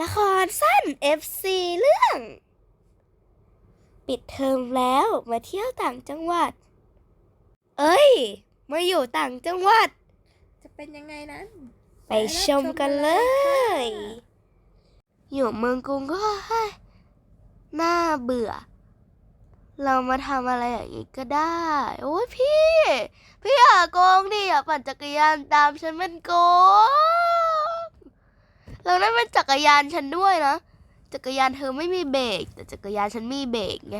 ละครสั้น FC เรื่อง ปิดเทอมแล้วมาเที่ยวต่างจังหวัด เอ้ย มาอยู่ต่างจังหวัด จะเป็นยังไงนั้น ไปชมกันเลย อยู่เมืองกรุงก็เฮ้ยน่าเบื่อ เรามาทำอะไรอย่างนี้ก็ได้ โอ้ยพี่ พี่อย่าโกงดิอย่าปั่นจักรยานตามฉันมันโกง แล้วนั่นมันจักรยานฉันด้วยนะ จักรยานเธอไม่มีเบรก แต่จักรยานฉันมีเบรกไง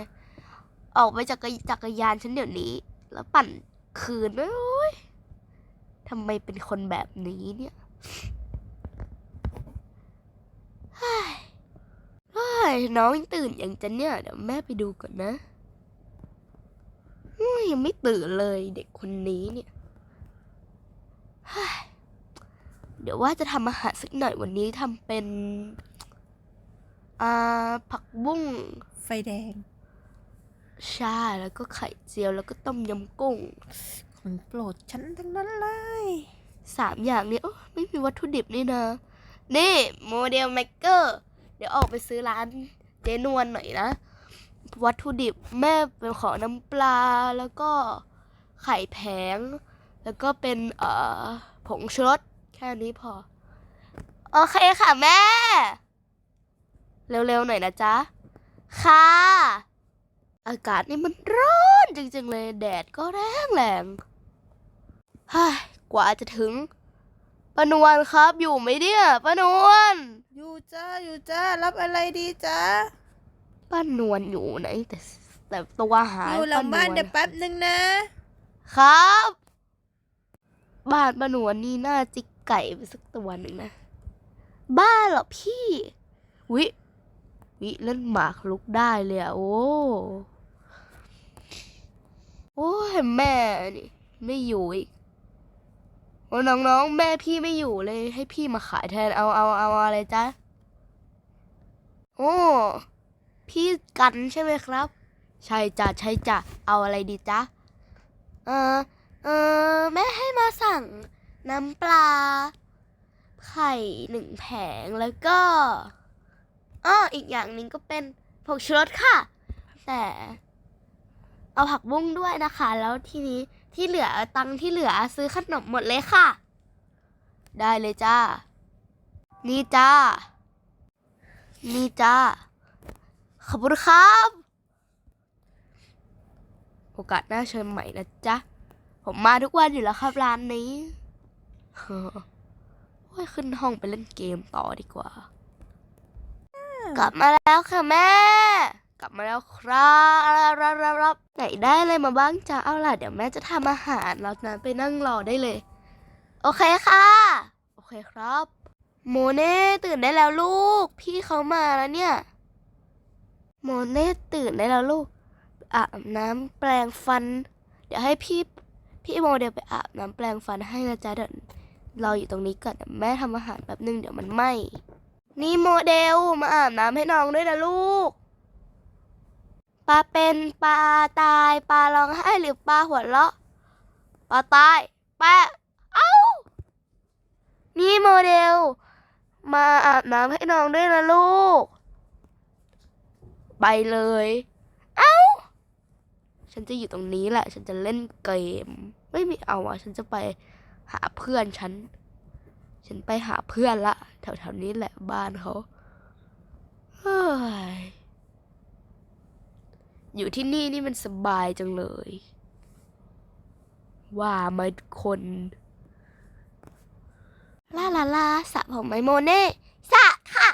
ออกไปจากจักรยานฉันเดี๋ยวนี้ แล้วปั่นคืนด้วยโอ้ยทำไมเป็นคนแบบนี้เนี่ยเฮ้ยน้องยังตื่นอย่างจะเนี่ยเดี๋ยวแม่ไปดูก่อนนะยังไม่ตื่นเลยเด็กคนนี้เนี่ย เฮ้ยเดี๋ยวว่าจะทำอาหารสักหน่อยวันนี้ทำเป็นอ่าผักบุ้งไฟแดง ใช่แล้วก็ไข่เจียวแล้วก็ต้มยำกุ้งของโปรดฉันทั้งนั้นเลยสามอย่างนี้โอ้ไม่มีวัตถุดิบนี่นะ นี่โมเดลเมกเกอร์เดี๋ยวออกไปซื้อร้านเจนวลหน่อยนะ วัตถุดิบแม่เป็นขอน้ำปลาแล้วก็ไข่แผง แล้วก็เป็นเอ่อผงชูรส แค่นี้พอ โอเคค่ะแม่ เร็วๆหน่อยนะจ๊ะ ค่ะ อากาศนี่มันร้อนจริงๆเลย แดดก็แรงแรงๆเฮ้ยกว่าจะถึงป้านวลครับ อยู่ไหมเนี่ยป้านวลอยู่จ้าอยู่จ้ารับอะไรดีจ้าป้านวลอยู่ไหนแต่แต่ตัวหายอยู่หลังบ้านป้วลเดี๋ยวแป๊บนึงนะ ครับ บ้านป้านวลนี่น่าจิก ไก่ไปสักตัวหนึ่งนะ บ้านเหรอพี่ วิ วิเล่นหมากลุกได้เลยอะโอ้โอ้ยแม่นี่ไม่อยู่อีกโอ้น้องๆ แม่พี่ไม่อยู่เลย ให้พี่มาขายแทนเอาเอาเอาอะไรจ๊ะ โอ้พี่กันใช่ไหมครับ ใช่จ้ะใช่จ้ะเอาอะไรดีจ๊ะ เออเออแม่ให้มาสั่ง น้ำปลา ไข่หนึ่งแผงแล้วก็อ้ออีกอย่างหนึ่งก็เป็นผงชูรสค่ะ แต่เอาผักบุ้งด้วยนะคะ แล้วทีนี้ที่เหลือตังค์ที่เหลือซื้อขนมหมดเลยค่ะ ได้เลยจ้า นี่จ้า นี่จ้า ขอบคุณครับ โอกาสหน้าเชิญใหม่นะจ๊ะ ผมมาทุกวันอยู่แล้วครับร้านนี้ โอ้ยขึ้นห้องไปเล่นเกมต่อดีกว่า กลับมาแล้วค่ะแม่ กลับมาแล้วครับรับรับรับไหนได้อะไรมาบ้างจ้าเอาล่ะเดี๋ยวแม่จะทำอาหารแล้วนะไปนั่งรอได้เลย โอเคค่ะ โอเคครับ โมเน่ตื่นได้แล้วลูก พี่เขามาแล้วเนี่ย โมเน่ตื่นได้แล้วลูกอาบน้ำแปรงฟัน เดี๋ยวให้พี่พี่โมเดลไปอาบน้ำแปรงฟันให้นะจ๊ะเดี๋ยว รออยู่ตรงนี้ก่อนแม่ทำอาหารแป๊บนึงเดี๋ยวมันไหม้นี่โมเดลมาอาบน้ำให้น้องด้วยนะลูกปลาเป็นปลาตายปลาร้องไห้หรือปลาหัวเราะปลาตายแปะเอ้านี่โมเดล มาอาบน้ำให้น้องด้วยนะลูก ไปเลย เอ้า ฉันจะอยู่ตรงนี้แหละ ฉันจะเล่นเกม ไม่มีเอาอะ ฉันจะไป หาเพื่อนฉัน ฉันไปหาเพื่อนละแถวๆนี้แหละบ้านเขาเฮ้ยอยู่ที่นี่นี่มันสบายจังเลย ว่ามาคนลาลาลาสระผมไมโมเน่สระค่ะ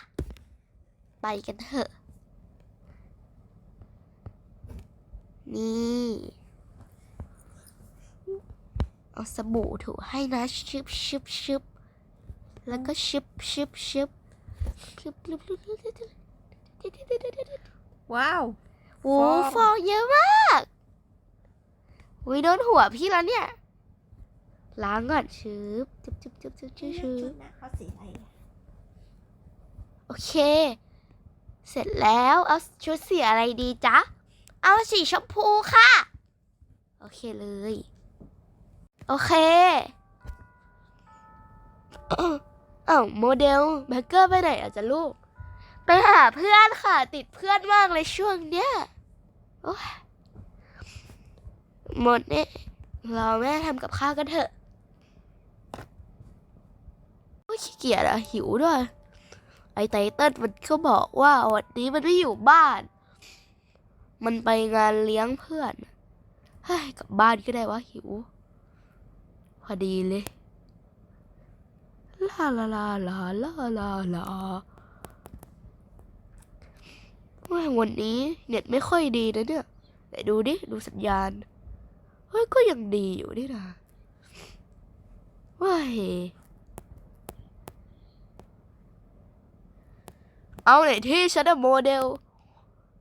ไปกันเถอะ นี่ เอาสบู่ถูให้นะชึบชึบชึบแล้วก็ชึบชึบชึบชึบชึบชึบว้าวโอ้ฟองเยอะมากวิโดนหัวพี่แล้วเนี่ย ล้างก่อนชึบจุบจุบจุบจุบชึบชึบโอเค เสร็จแล้วเอาชุดสีอะไรดีจ๊ะ เอาสีชมพูค่ะ โอเคเลย โอเคเอ้าโมเดลแบเกอร์ไปไหนอะจ๊ะลูก ไปหาเพื่อนค่ะ ติดเพื่อนมากเลยช่วงเนี้ยโอ้ยหมดเนี่ยราแม่ทำกับข้าวกันเถอะโอ้ยขี้เกียจอะหิวด้วย ไอไตเติ้ลมันก็บอกว่าวันนี้มันไม่อยู่บ้าน มันไปงานเลี้ยงเพื่อนเฮ้ยกลับบ้านก็ได้วะหิว อดีเลยลาลาลาลาลาลาลาว่าวันนี้เน็ตไม่ค่อยดีนะเนี่ยแต่ดูดิ ดูสัญญาณ เฮ้ย ก็ยังดีอยู่นี่นะว้ายเอาไหนที่ฉันโมเดล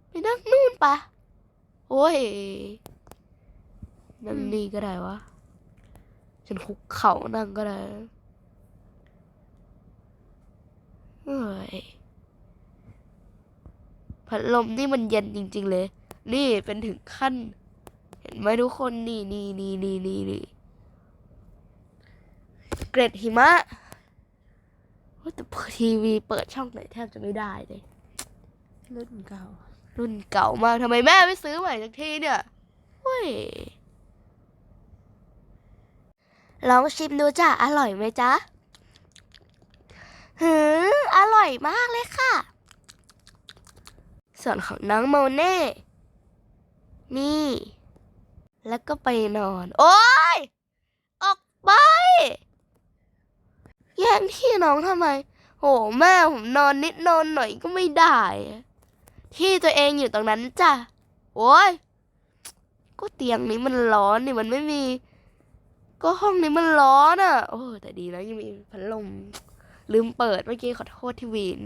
ไปนั่งนู่นปะโอ้ยนั่งนี่ก็ได้วะ ฉันคุกเข่านั่งก็ได้เฮ้ยพัดลมนี่มันเย็นจริง ๆ เลย นี่เป็นถึงขั้น เห็นไหมทุกคนนี่นี่นี่นี่นี่นี่เกร็ดหิมะว่าแต่ทีวีเปิดช่องไหนแทบจะไม่ได้เลย รุ่นเก่า รุ่นเก่ามากทำไมแม่ไม่ซื้อใหม่สักทีเนี่ยเฮ้ย ลองชิมดูจ้ะอร่อยไหมจ๊ะหืออร่อยมากเลยค่ะ ส่วนของน้องโมเน่ นี่ แล้วก็ไปนอน โอ๊ยออกไป แย่งที่น้องทำไม โห แม่ผมนอนนิดนอนหน่อยก็ไม่ได้ ที่ตัวเองอยู่ตรงนั้นจ้ะ โอ้ย ก็เตียงนี้มันร้อนนี่มันไม่มี ก็ห้องนี้มันร้อนอะ โอ้แต่ดีนะยังมีพัดลม ลืมเปิดเมื่อกี้ขอโทษที่วีน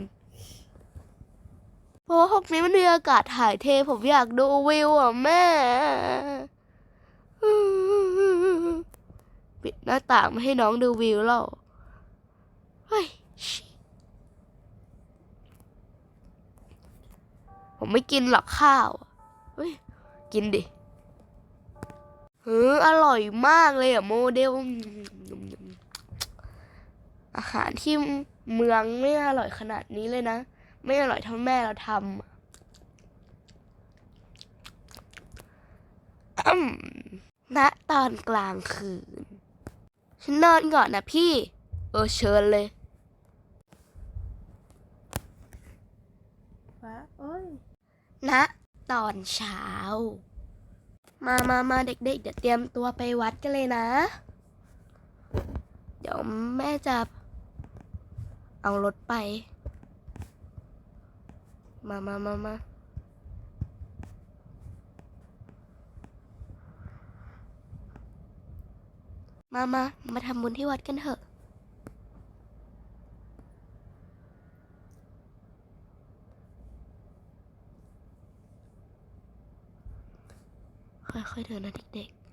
เพราะว่าห้องนี้มันมีอากาศถ่ายเทผมอยากดูวิวอะแม่ปิดหน้าต่างไม่ให้น้องดูวิวแล้วเฮ้ยผมไม่กินหรอกข้าวอะเฮ้ย กินดิ เฮ้ออร่อยมากเลยอะโมเดล อาหารที่เมืองไม่อร่อยขนาดนี้เลยนะ ไม่อร่อยเท่าแม่เราทำอะอืมณตอนกลางคืน ฉันนอนก่อนนะพี่ เออเชิญเลยฟ้าโอ้ยณตอนเช้า มามามาเด็กๆเดี๋ยวเตรียมตัวไปวัดกันเลยนะ เดี๋ยวแม่จะเอารถไป มามามามามามา มาทำบุญที่วัดกันเถอะ ค่อยๆเดินนะเด็กๆ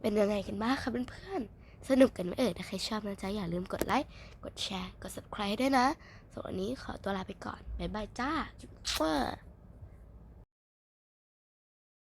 เป็นยังไงกันบ้างคะเพื่อนๆ สนุกกันไหมเอ่ย ถ้าใครชอบนะจ๊ะ อย่าลืมกดไลค์ กดแชร์ กด subscribe ด้วยนะสำหรับวันนี้ขอตัวลาไปก่อน บ๊ายบายจ้าจุ๊บ